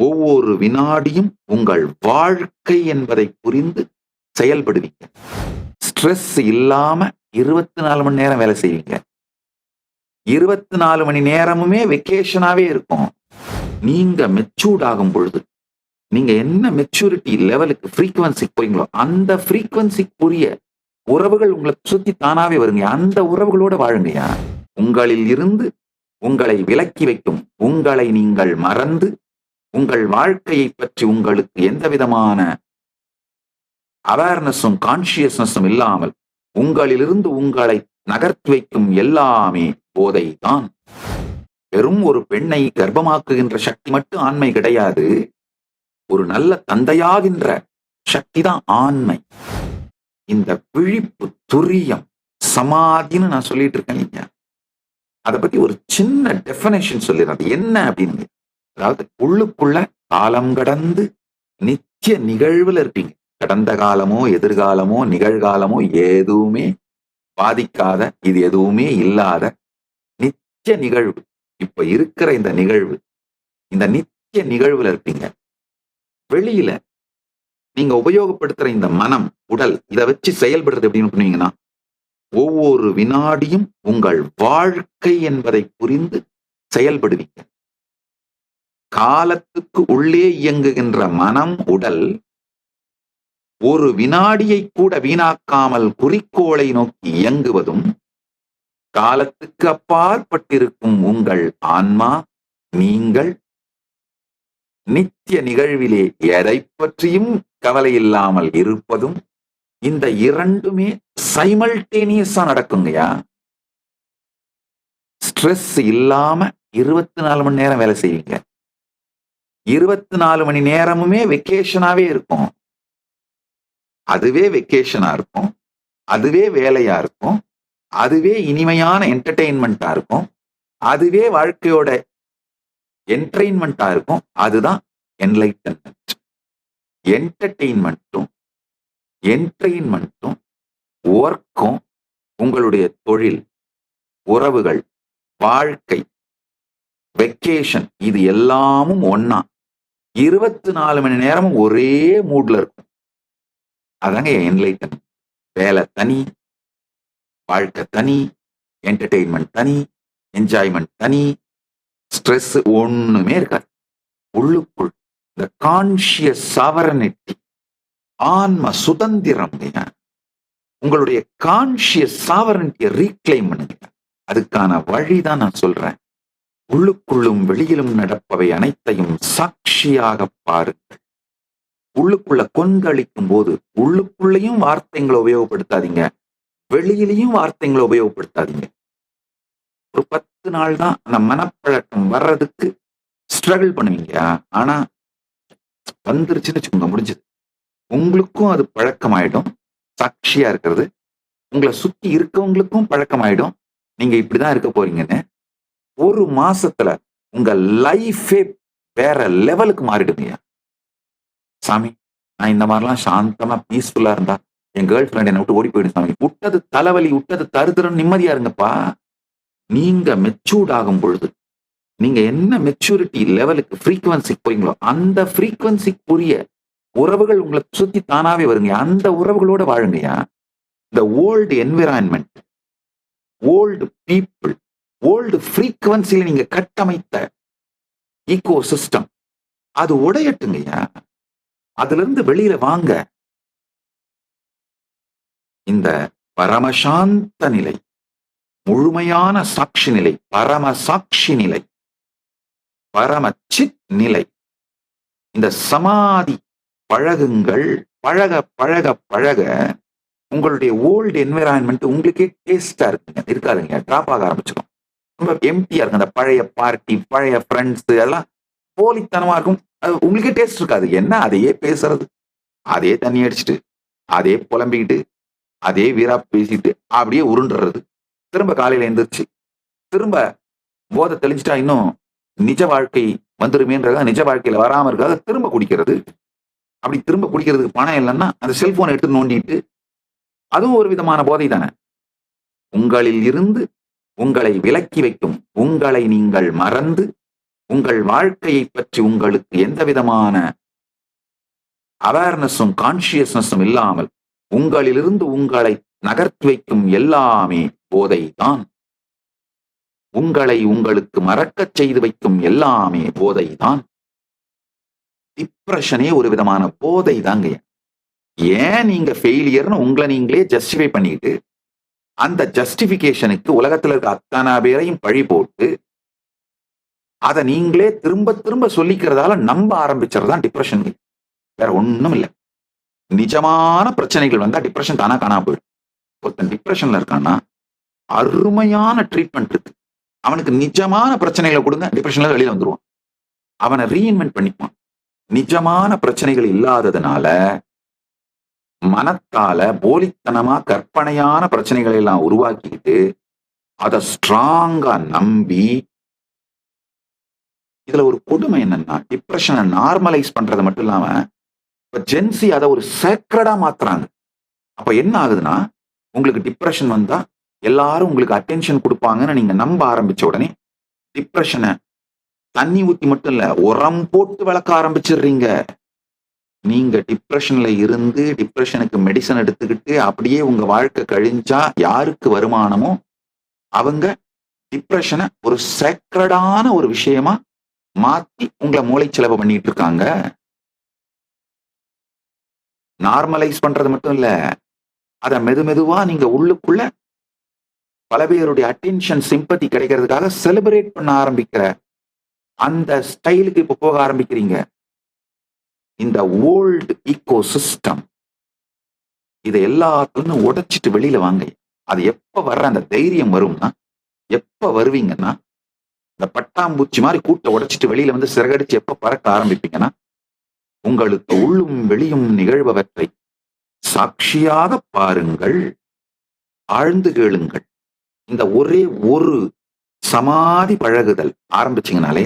ஒவ்வொரு வினாடியும் உங்கள் வாழ்க்கை என்பதை புரிந்து செயல்படுவீங்க. ஸ்ட்ரெஸ் இல்லாம இருபத்தி நாலு மணி நேரம் வேலை செய்வீங்க. இருபத்தி நாலு மணி நேரமுமே வெக்கேஷனாவே இருக்கும். நீங்க மெச்சூர்ட் ஆகும் பொழுது நீங்க என்ன மெச்சூரிட்டி லெவலுக்கு ஃப்ரீக்குவன்சிக்கு போறீங்களோ அந்த ஃப்ரீக்குவன்சிக்குரிய உறவுகள் உங்களை சுத்தி தானாவே வருங்க. அந்த உறவுகளோட வாழுங்கயா உங்களில் இருந்து உங்களை விலக்கி வைக்கும். உங்களை நீங்கள் மறந்து உங்கள் வாழ்க்கையை பற்றி உங்களுக்கு எந்த விதமான அவேர்னஸும் கான்சியஸ்னஸும் இல்லாமல் உங்களிலிருந்து உங்களை நகர்த்தி வைக்கும் எல்லாமே போதை தான் வெறும் ஒரு பெண்ணை கர்ப்பமாக்குகின்ற சக்தி மட்டும் ஆண்மை கிடையாது. ஒரு நல்ல தந்தையாகின்ற சக்தி தான் ஆண்மை. இந்த விழிப்பு துரியம் சமாதின்னு நான் சொல்லிட்டு இருக்கேன் நீங்க. அதை பத்தி ஒரு சின்ன டெஃபினேஷன் சொல்லிடுறேன். என்ன அப்படின்னு அதாவது உள்ளுக்குள்ள காலம் கடந்து நித்திய நிகழ்வுல இருப்பீங்க கடந்த காலமோ எதிர்காலமோ நிகழ்காலமோ எதுவுமே பாதிக்காத இது எதுவுமே இல்லாத நித்திய நிகழ்வு. இப்ப இருக்கிற இந்த நிகழ்வு இந்த நித்திய நிகழ்வுல இருப்பீங்க வெளியில நீங்க உபயோகப்படுத்துற இந்த மனம் உடல் இதை வச்சு செயல்படுறது எப்படின்னு பண்ணுவீங்கன்னா ஒவ்வொரு வினாடியும் உங்கள் வாழ்க்கை என்பதை புரிந்து செயல்படுவீங்க. காலத்துக்கு உள்ளே இயங்குகின்ற மனம் உடல் ஒரு வினாடியை கூட வீணாக்காமல் குறிக்கோளை நோக்கி இயங்குவதும் காலத்துக்கு அப்பாற்பட்டிருக்கும் உங்கள் ஆன்மா நீங்கள் நித்திய நிகழ்விலே எதை பற்றியும் கவலை இல்லாமல் இருப்பதும் இந்த இரண்டுமே சைமல்டேனியஸா நடக்குங்கய்யா. ஸ்ட்ரெஸ் இல்லாம இருபத்தி நாலு மணி நேரம் வேலை செய்வீங்க. இருபத்தி நாலு மணி நேரமுமே வெக்கேஷனாவே இருக்கும். அதுவே வெக்கேஷனா இருக்கும். அதுவே வேலையா இருக்கும். அதுவே இனிமையான என்டர்டெயின்மெண்ட்டா இருக்கும். அதுவே வாழ்க்கையோட என்டர்டெயின்மெண்ட்டா இருக்கும். அதுதான் என்லைட்டன்மெண்ட் என்டர்டெயின்மெண்ட்டும் என்டர்டெயின்மெண்ட்டும் ஒர்க்கும் உங்களுடைய தொழில் உறவுகள் வாழ்க்கை வெக்கேஷன் இது எல்லாமும் ஒன்னா இருபத்தி நாலு மணி நேரமும் ஒரே மூட்ல இருக்கும். அதாங்க என்லைட்டன் வேலை தனி வாழ்க்கை தனி என்டர்டெயின்மெண்ட் தனி என்ஜாய்மெண்ட் தனி ஸ்ட்ரெஸ் ஒண்ணுமே இருக்காது. உள்ளுக்குள் இந்த கான்சியஸ் சவரனிட்டி ஆன்ம சுதந்திரம் உங்களுடைய கான்சியஸ் சாவரனிட்டியை ரீக்ளைம் பண்ணுங்க. அதுக்கான வழிதான் நான் சொல்றேன். உள்ளுக்குள்ளும் வெளியிலும் நடப்பவை அனைத்தையும் சாட்சியாக பாருங்கள் உள்ளுக்குள்ள கொந்தளிக்கும் போது உள்ளுக்குள்ளேயும் வார்த்தைங்களை உபயோகப்படுத்தாதீங்க. வெளியிலையும் வார்த்தைங்களை உபயோகப்படுத்தாதீங்க. ஒரு பத்து நாள் தான் அந்த மனப்பழக்கம் வர்றதுக்கு ஸ்ட்ரகிள் பண்ணுவீங்க. ஆனா வந்துருச்சுன்னு வச்சுக்கோங்க முடிஞ்சது. உங்களுக்கும் அது பழக்கமாயிடும். சாட்சியா இருக்கிறது. உங்களை சுத்தி இருக்கவங்களுக்கும் பழக்கமாயிடும். நீங்க இப்படிதான் இருக்க போறீங்கன்னு ஒரு மாசத்துல உங்க லைஃபே வேற லெவலுக்கு மாறிடுங்க சாமி நான் இந்த மாதிரிலாம் சாந்தமா பீஸ்ஃபுல்லா இருந்தா என் கேர்ள் ஃப்ரெண்ட் என்னை விட்டு ஓடி போயிடும் சாமி. விட்டது தலைவலி விட்டது தருதரம் நிம்மதியா இருங்கப்பா. நீங்க மெச்சூர்ட் ஆகும் பொழுது நீங்க என்ன மெச்சூரிட்டி லெவலுக்கு ஃப்ரீக்குவன்சிக்கு போறீங்களோ அந்த ஃப்ரீக்குவன்சிக்குரிய உறவுகள் உங்களை சுத்தி தானாவே வருங்க. அந்த உறவுகளோட வாழுங்கயா இந்த old environment old people old ஃப்ரீக்குவன்சியில நீங்க கட்டமைத்த ஈகோ சிஸ்டம் அது உடையட்டுங்கய்யா அதுல இருந்து வெளியில வாங்க. இந்த பரமசாந்த நிலை முழுமையான சாட்சி நிலை பரம சாட்சி நிலை பரம சித் நிலை இந்த சமாதி பழகுங்கள் பழக பழக பழக உங்களுடைய ஓல்டு என்விரான்மெண்ட் உங்களுக்கே டேஸ்டா இருக்குங்க. இருக்காதுங்க டிராப் ஆக ஆரம்பிச்சிடும். ரொம்ப எம்டியா இருக்கும். அந்த பழைய பார்ட்டி பழைய ஃப்ரெண்ட்ஸ் அதெல்லாம் போலித்தனமா இருக்கும். அது உங்களுக்கே டேஸ்ட் இருக்காது. என்ன? அதையே பேசுறது. அதே தண்ணி அடிச்சுட்டு அதே புலம்பிக்கிட்டு அதே வீரா பேசிட்டு அப்படியே உருண்டுறது. திரும்ப காலையில எழுந்திரிச்சு திரும்ப போதை தெளிஞ்சிட்டா இன்னும் நிஜ வாழ்க்கை வந்துருமேன்றதா நிஜ வாழ்க்கையில வராம இருக்காது திரும்ப குடிக்கிறது. அப்படி திரும்ப குடிக்கிறதுக்கு பணம் இல்லைன்னா அந்த செல்போனை எடுத்து நோண்டிட்டு அதுவும் ஒரு விதமான போதை தானே. உங்களில் இருந்து உங்களை விலக்கி வைக்கும் உங்களை நீங்கள் மறந்து உங்கள் வாழ்க்கையை பற்றி உங்களுக்கு எந்த விதமான அவேர்னஸும் கான்சியஸ்னஸும் இல்லாமல் உங்களிலிருந்து உங்களை நகர்த்தி வைக்கும் எல்லாமே போதைதான். உங்களை உங்களுக்கு மறக்கச் செய்து வைக்கும் எல்லாமே போதைதான். டிப்ரெஷனே ஒரு விதமான போதை தாங்க ஏன் நீங்க ஃபெயிலியர்னு உங்களை நீங்களே ஜஸ்டிஃபை பண்ணிட்டு அந்த ஜஸ்டிபிகேஷனுக்கு உலகத்துல இருக்க அத்தனை பேரையும் பழி போட்டு அதை நீங்களே திரும்ப திரும்ப சொல்லிக்கிறதால நம்ப ஆரம்பிச்சதுதான் டிப்ரெஷன் வேற ஒண்ணும் இல்லை. நிஜமான பிரச்சனைகள் வந்தா டிப்ரெஷன் தானா காணாம போயிடும். ஒருத்தன் டிப்ரெஷன்ல இருக்கான்னா அருமையான ட்ரீட்மெண்ட் இருக்கு. அவனுக்கு நிஜமான பிரச்சனைகளை கொடுங்க டிப்ரெஷன்ல வெளியில வந்துருவான். அவனை ரீஇன்வென்ட் பண்ணிப்பான். நிஜமான பிரச்சனைகள் இல்லாததுனால மனத்தால போலித்தனமா கற்பனையான பிரச்சனைகளை எல்லாம் உருவாக்கிட்டு அதை ஸ்ட்ராங்கா நம்பி இதுல ஒரு கொடுமை என்னன்னா டிப்ரெஷனை நார்மலைஸ் பண்றது மட்டும் இல்லாம இப்ப ஜென்சி அதை ஒரு சேக்ரடா மாத்துறாங்க. அப்ப என்ன ஆகுதுன்னா உங்களுக்கு டிப்ரெஷன் வந்தா எல்லாரும் உங்களுக்கு அட்டென்ஷன் கொடுப்பாங்கன்னு நீங்க நம்ப ஆரம்பிச்ச உடனே டிப்ரெஷனை தண்ணி ஊத்தி மட்டும் இல்ல உரம் போட்டு வளர்க்க ஆரம்பிச்சிடுறீங்க. நீங்க டிப்ரெஷன்ல இருந்து டிப்ரெஷனுக்கு மெடிசன் எடுத்துக்கிட்டு அப்படியே உங்க வாழ்க்கை கழிஞ்சா யாருக்கு வருமானமோ அவங்க டிப்ரெஷனை ஒரு சேக்ரடான ஒரு விஷயமா மாத்தி உங்களை மூளை செலவு பண்ணிட்டு இருக்காங்க நார்மலைஸ் பண்றது மட்டும் இல்ல அத மெது மெதுவா நீங்க உள்ளுக்குள்ள பல பேருடைய அட்டென்ஷன் சிம்பத்தி கிடைக்கிறதுக்காக செலிப்ரேட் பண்ண ஆரம்பிக்கிற அந்த ஸ்டைலுக்கு இப்ப போக ஆரம்பிக்கிறீங்க. இந்த ஓல்டு ஈகோ சிஸ்டம் இதை எல்லாத்துலயும் உடைச்சிட்டு வெளியில வாங்க. அது எப்ப வர்ற அந்த தைரியம் வரும்னா எப்ப வருவீங்கன்னா இந்த பட்டாம்பூச்சி மாதிரி கூட்ட உடைச்சிட்டு வெளியில வந்து சிறகடிச்சு எப்ப பறக்க ஆரம்பிப்பீங்கன்னா உங்களுக்கு உள்ளும் வெளியும் நிகழ்பவற்றை சாட்சியாக பாருங்கள் ஆழ்ந்து கேளுங்கள். இந்த ஒரே ஒரு சமாதி பழகுதல் ஆரம்பிச்சீங்கனாலே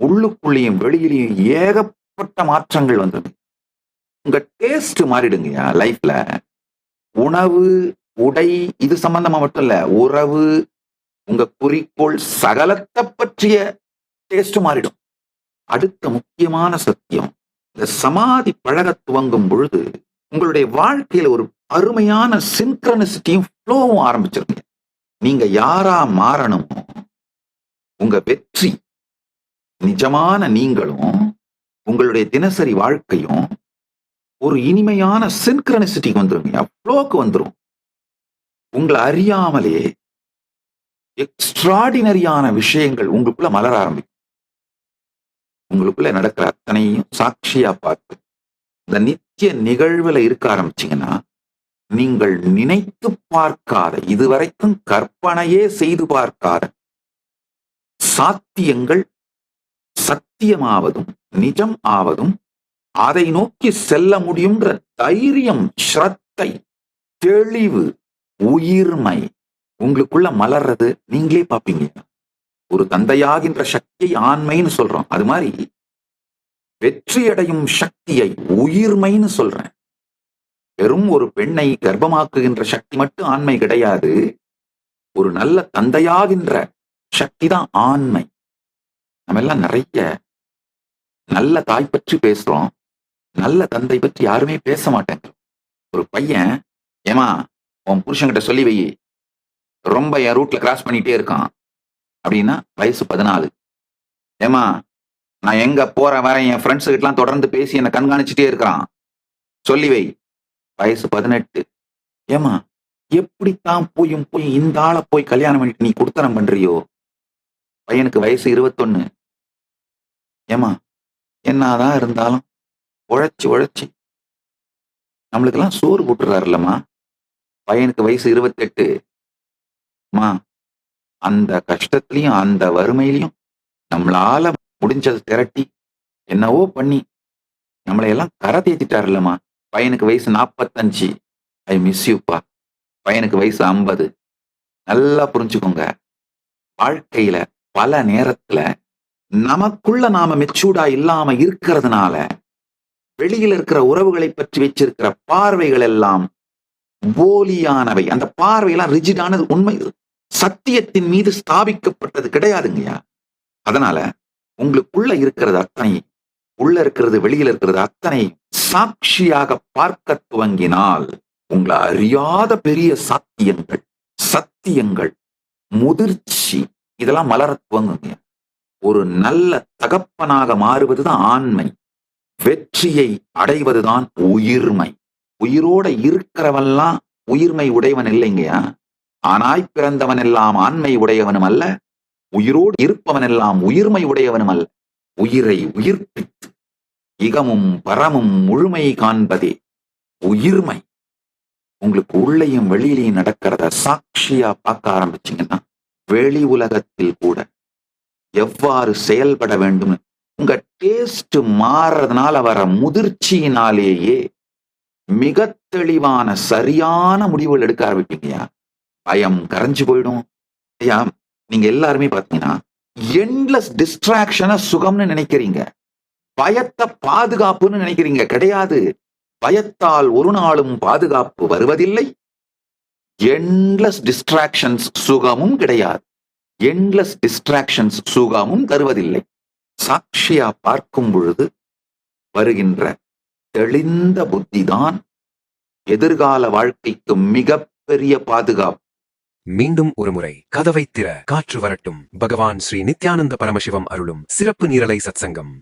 உள்ளுக்குள்ளேயும் வெளியிலையும் ஏகப்பட்ட மாற்றங்கள் வந்தது. உங்க டேஸ்ட் மாறிடுங்கய்யா லைஃப்ல உணவு உடை இது சம்பந்தமா மட்டும் இல்ல உறவு உங்க குறிக்கோள் சகலத்தை பற்றிய டேஸ்ட் மாறிடும். அடுத்த முக்கியமான சத்தியம் இந்த சமாதி பழக துவங்கும் பொழுது உங்களுடைய வாழ்க்கையில ஒரு அருமையான சின்க்ரனிசிட்டியும் ஃப்ளோவும் ஆரம்பிச்சிருங்க. நீங்க யாரா மாறணுமோ உங்க வெற்றி நிஜமான நீங்களும் உங்களுடைய தினசரி வாழ்க்கையும் ஒரு இனிமையான சின்க்ரனிசிட்டிக்கு வந்துருங்க. ஃப்ளோக்கு வந்துரும். உங்களை அறியாமலே எக்ஸ்ட்ராடினரியான விஷயங்கள் உங்களுக்குள்ள மலர ஆரம்பிக்கும். உங்களுக்குள்ள நடக்கிற அத்தனையும் சாட்சியா பார்த்து இந்த நித்திய நிகழ்வுல இருக்க ஆரம்பிச்சீங்கன்னா நீங்கள் நினைத்து பார்க்காத இதுவரைக்கும் கற்பனையே செய்து பார்க்காத சாத்தியங்கள் சத்தியமாவதும் நிஜம் ஆவதும் அதை நோக்கி செல்ல முடியும்ன்ற தைரியம் ஸ்ரத்தை தெளிவு உயிர்மை உங்களுக்குள்ள மலர்றது நீங்களே பார்ப்பீங்க. ஒரு தந்தையாகின்ற சக்தியை ஆண்மைன்னு சொல்றோம். அது மாதிரி வெற்றி அடையும் சக்தியை உயிர்மைன்னு சொல்றேன். வெறும் ஒரு பெண்ணை கர்ப்பமாக்குகின்ற சக்தி மட்டும் ஆண்மை கிடையாது. ஒரு நல்ல தந்தையாகின்ற சக்தி தான் ஆண்மை. நம்ம எல்லாம் நிறைய நல்ல தாய் பற்றி பேசுறோம். நல்ல தந்தை பற்றி யாருமே பேச மாட்டேங்க ஒரு பையன் ஏமா உன் புருஷன்கிட்ட சொல்லி வை. ரொம்ப என் ரூட்ல கிராஸ் பண்ணிட்டே இருக்கான். அப்படின்னா வயசு பதினாலு. ஏமா நான் எங்க போற வரேன் என் ஃப்ரெண்ட்ஸ் கிட்டலாம் தொடர்ந்து பேசி என்னை கண்காணிச்சுட்டே இருக்கிறான். சொல்லி வை. வயசு பதினெட்டு. ஏமா எப்படித்தான் போயும் போய் இந்த ஆளை போய் கல்யாணம் பண்ணிட்டு நீ கொடுத்தனம் பண்றியோ? பையனுக்கு வயசு இருபத்தொன்னு. ஏமா என்னதான் இருந்தாலும் உழைச்சி உழைச்சி. நம்மளுக்கெல்லாம் சோறு போட்டுறாருல்லம்மா. பையனுக்கு வயசு இருபத்தெட்டு மா அந்த கஷ்டத்துலயும் அந்த வறுமையிலையும் நம்மளால முடிஞ்சதை திரட்டி என்னவோ பண்ணி நம்மளையெல்லாம் கரை கரை தேத்திட்டாருல்லம்மா. பையனுக்கு வயசு நாற்பத்தஞ்சு ஐ மிஸ் யூப்பா பையனுக்கு வயசு ஐம்பது. நல்லா புரிஞ்சுக்கோங்க. வாழ்க்கையில பல நேரத்துல நமக்குள்ள நாம மெச்சூர்டா இல்லாம இருக்கிறதுனால வெளியில இருக்கிற உறவுகளை பற்றி வச்சிருக்கிற பார்வைகள் எல்லாம் போலியானவை. அந்த பார்வையெல்லாம் ரிஜிடானது உண்மை சத்தியத்தின் மீது ஸ்தாபிக்கப்பட்டது கிடையாதுங்கய்யா. அதனால உங்களுக்குள்ள இருக்கிறது அத்தனை உள்ள இருக்கிறது வெளியில இருக்கிறது அத்தனை சாட்சியாக பார்க்க துவங்கினால் உங்களை அறியாத பெரிய சாத்தியங்கள் சத்தியங்கள் முதிர்ச்சி இதெல்லாம் மலர துவங்குங்க ஒரு நல்ல தகப்பனாக மாறுவதுதான் ஆண்மை. வெற்றியை அடைவதுதான் உயிர்மை. உயிரோட இருக்கிறவன்லாம் உயிர்மை உடையவன் இல்லைங்கயா ஆனாய் பிறந்தவன் எல்லாம் ஆண்மை உடையவனும் அல்ல உயிரோடு இருப்பவன் எல்லாம் உயிர்மை உடையவனும் அல்ல. உயிரை உயிர்ப்பித்து இகமும் பரமும் முழுமை காண்பதே உயிர்மை. உங்களுக்கு உள்ளேயும் வெளியிலையும் நடக்கிறத சாட்சியா பார்க்க ஆரம்பிச்சீங்கன்னா வெளி உலகத்தில் கூட எவ்வாறு செயல்பட வேண்டும்? உங்க டேஸ்ட் மாறுறதுனால வர முதிர்ச்சியினாலேயே மிக தெளிவான சரியான முடிவுகள் எடுக்க ஆரம்பிப்பீங்கயா பயம் கரைஞ்சு போயிடும். ஐயா நீங்க எல்லாருமே பாத்தீங்கன்னா என்லெஸ் டிஸ்ட்ராக்ஷனை சுகம்னு நினைக்கிறீங்க. பயத்தை பாதுகாப்புன்னு நினைக்கிறீங்க. கிடையாது. பயத்தால் ஒரு நாளும் பாதுகாப்பு வருவதில்லை. என்லெஸ் டிஸ்ட்ராக்ஷன்ஸ் சுகமும் கிடையாது. எண்ட்லெஸ் டிஸ்ட்ராக்ஷன்ஸ் சூகாமும் தருவதில்லை. சாட்சியா பார்க்கும் பொழுது வருகின்ற தெளிந்த புத்திதான் எதிர்கால வாழ்க்கைக்கு மிகப்பெரிய பாதுகாப்பு. மீண்டும் ஒருமுறை கதவை திற காற்று வரட்டும். பகவான் ஸ்ரீ நித்யானந்த பரமசிவம் அருளும் சிறப்பு நீரலை சத்சங்கம்.